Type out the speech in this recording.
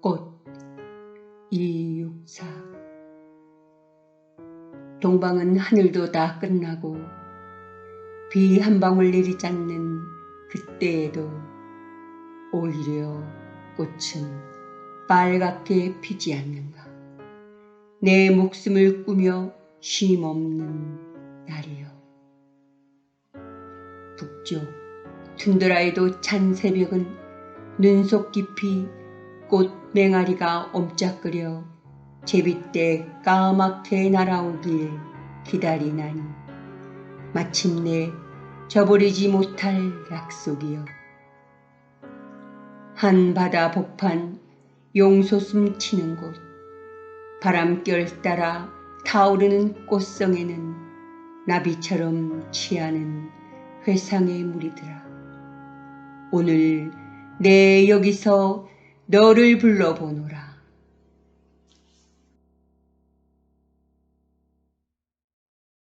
꽃 이육사 동방은 하늘도 다 끝나고 비 한 방울 내리지 않는 그때에도 오히려 꽃은 빨갛게 피지 않는가. 내 목숨을 꾸며 쉼없는 날이여. 북쪽 툰드라에도 찬 새벽은 눈속 깊이 꽃 맹아리가 옴짝거려 제비때 까맣게 날아오길 기다리나니 마침내 저버리지 못할 약속이여. 한바다 복판 용소숨 치는 곳 바람결 따라 타오르는 꽃성에는 나비처럼 취하는 회상의 무리들아. 오늘 내 여기서 너를 불러보노라